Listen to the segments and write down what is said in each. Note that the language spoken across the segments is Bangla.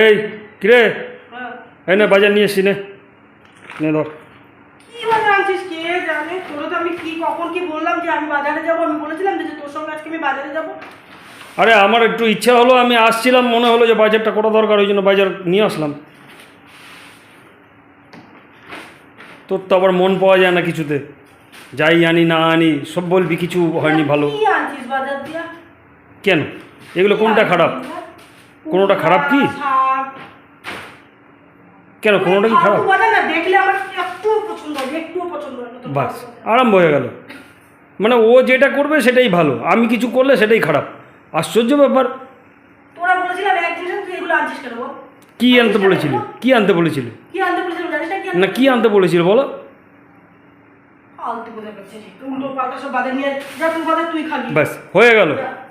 এই কিরে? হ্যাঁ। এই না বাজার নিয়ে এসছি নে। ধর। কি বাজার আনছিস? কে জানে? তোর তো আমি কি কখন কি বললাম যে আমি বাজারে যাব? আমি বলেছিলাম যে তোর সঙ্গে আজকে আমি বাজারে যাব। আরে আমার একটু ইচ্ছা হলো আমি আসছিলাম মনে হলো যে বাজারটা করা দরকার ওই জন্য বাজার নিয়ে আসলাম। তোর তো আবার মন পাওয়া যায় না কিছুতে। যাই আনি না আনি সব বলবি কিছু হয়নি ভালো। কেন? এগুলো কোনটা খারাপ? কোনোটা খারাপ কি? কেন কোনোটা কি খারাপ? না দেখলে আমার একটুও পছন্দ হয় না, একটুও পছন্দ হয় বাস আরম্ভ হয়ে গেল। মানে ও যেটা করবে সেটাই ভালো আমি কিছু করলে সেটাই খারাপ। আশ্চর্য ব্যাপার। তোরা বলেছিলাম এক জিনিস তুই এগুলো আনছিস কেন কি আনতে বলেছিলি? কি আনতে বলেছিলি? কি আনতে জানিস না কি না কি আনতে বলেছিল? বলো। ব্যাস হয়ে গেল।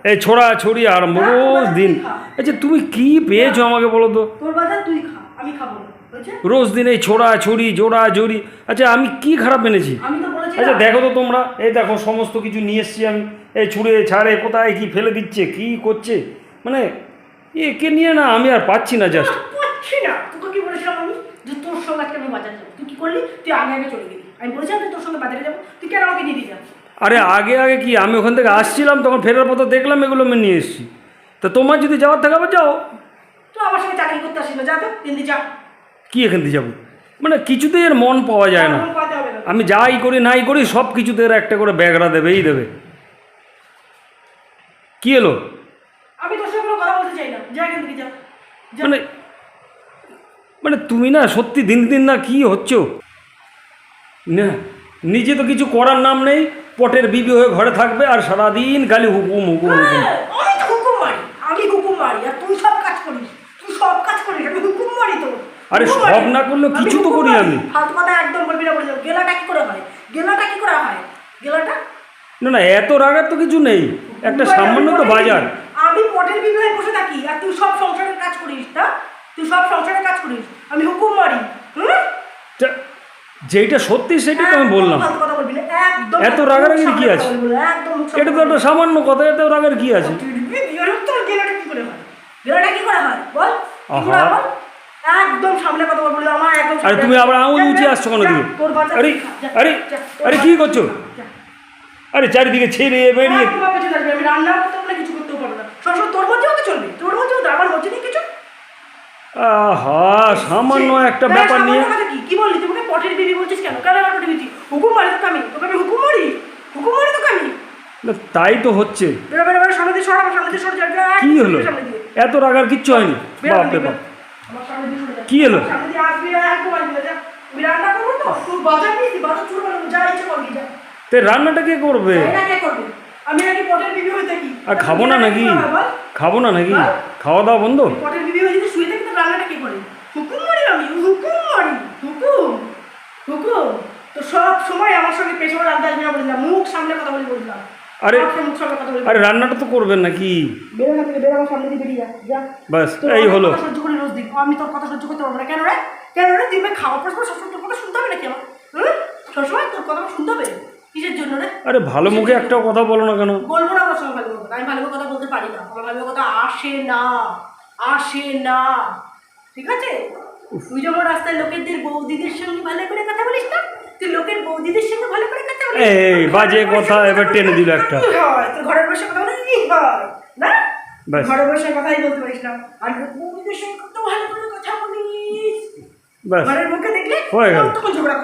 এই ছোড়া ছড়ি আরম্ভ রোজ দিন। আচ্ছা তুমি কি পেয়েছ আমাকে বলো তো। তোর তুই খা। আমি খাব রোজ দিন এই ছোড়া ছড়ি জোড়া জড়ি আচ্ছা আমি কি খারাপ এনেছি? আচ্ছা দেখো তো তোমরা। এই দেখো সমস্ত কিছু নিয়ে এসছি আমি। এই ছুঁড়ে ছাড়ে কোথায় কি ফেলে দিচ্ছে কি করছে? মানে একে নিয়ে না আমি আর পাচ্ছি না জাস্ট পাচ্ছি না। তোকে কি বলেছিলাম আমি? যে তোর সঙ্গে আজকে আমি বাজার যাব। তুই কি করলি? তুই আগে আগে চলে গেলি। আমি বলেছিলাম তোর সঙ্গে বাজারে যাব। তুই কেন আমাকে নিয়ে যাবি আরে আগে আগে কি? আমি ওখান থেকে আসছিলাম তখন ফেরার পথে দেখলাম এগুলো আমি নিয়ে এসেছি। তা তোমার যদি যাওয়ার থাকে আবার যাও। আমার সঙ্গে চাকরি করতে আসিস না যা তো তিন দিন যা। কি এখান থেকে যাব? মানে কিছুতেই এর মন পাওয়া যায় না। আমি যাই করি নাই করি সব কিছুতে এর একটা করে ব্যাগরা দেবেই দেবে। কি এলো? আমি তোর সঙ্গে কোনো কথা বলতে চাই না। যা এখান থেকে যা। যা। মানে মানে তুমি না সত্যি দিন দিন না কি হচ্ছ? না নিজে তো কিছু করার নাম নেই পটের বিবি হয়ে ঘরে থাকবে আর সারাদিন খালি হুকুম হুকুম হুকুম। হ্যাঁ, আমি তো হুকুম মারি আমি হুকুম মারি আর তুই সব সব আমি হুকুম মারি তো আরে সব না করলেও আমি কিছু তো করি আমি। ফালতু কথা একদম বলবি না বলে গেলাটা কি করে হয় গেলাটা কি করে হয় গেলাটা না না এত রাগার তো কিছু নেই একটা সামান্য তো বাজার আমি পটের বিবাহে বসে থাকি আর তুই সব সংসারের কাজ করিস না তুই সব সংসারের কাজ করিস আমি হুকুম মারি হুম? যা- যেইটা সত্যি সেটা তো আমি বললাম এত রাগারাগির কি আছে? এটা তো একটা সামান্য কথা এত রাগের কি আছে হয় কি করে হয় বল একদম সামনে কথা বলবি আমার একদম আরে তুমি আবার আঙুল উঁচিয়ে আসছো কেন বাচ্চা আরে, আরে, আরে, কি করছ? আরে চারিদিকে ছেড়ে বেরিয়ে আমি রান্না করতে কিছু করতেও পারব না। সবসময় তোর মধ্যেও তো চলবে তোর মধ্যেও আমার মধ্যে কিছু? আহা সামান্য একটা ব্যাপার নিয়ে কি? বললি? তুমি পটের বিবি বলছিস কেন? কেন আমার পটের বিবি হুকুম মারি তোকে আমি? তোকে আমি হুকুম মারি? হুকুম মারি তোকে আমি? তাই তো হচ্ছে। কি হলো। এত রাগার কিচ্ছু হয়নি। বেরো বাপ। কি তো। তো রান্নাটা কে করবে? আর খাব না নাকি? খাব না নাকি? খাওয়া দাওয়া বন্ধ? তো মারি মারি সব সময় আমার সঙ্গে পেছনে আসবি না বললাম মুখ সামনে কথা বলে বললাম। আরে- আরে রান্নাটা তো করবেন নাকি? তোর এই হলো। আমি তোর কথা সহ্য করতে পারব না। কেন রে? কেন রে? তুই খাওয়ার পর পর সবসময় তোর কথা শুনতে হবে নাকি আমার? সবসময় তোর কথা শুনতে হবে? কিসের জন্য রে? আরে ভালো মুখে একটাও কথা বলো না কেন? বলব না আমার সঙ্গে ভালো কথা আমি ভালো কথা বলতে পারি না। আমার ভালো কথা আসে না। আসে না। ঠিক আছে? তুই যেমন রাস্তায় লোকেদের বৌদিদের সঙ্গে ভালো করে কথা বলিস না তুই লোকের বৌদিদের সঙ্গে ভালো করে কথা বলিস? এই, বাজে কথা এবার টেনে দিল একটা। তুই ঘরের বসে কথা বলে কি হয়? না? ঘরে বসে কথাই বলতে পারিস না। আর বৌদিদের সঙ্গে কত ভালো করে কথা বলিস? ঘরের মুখে দেখলে হয়ে গেল। তখন ঝগড়া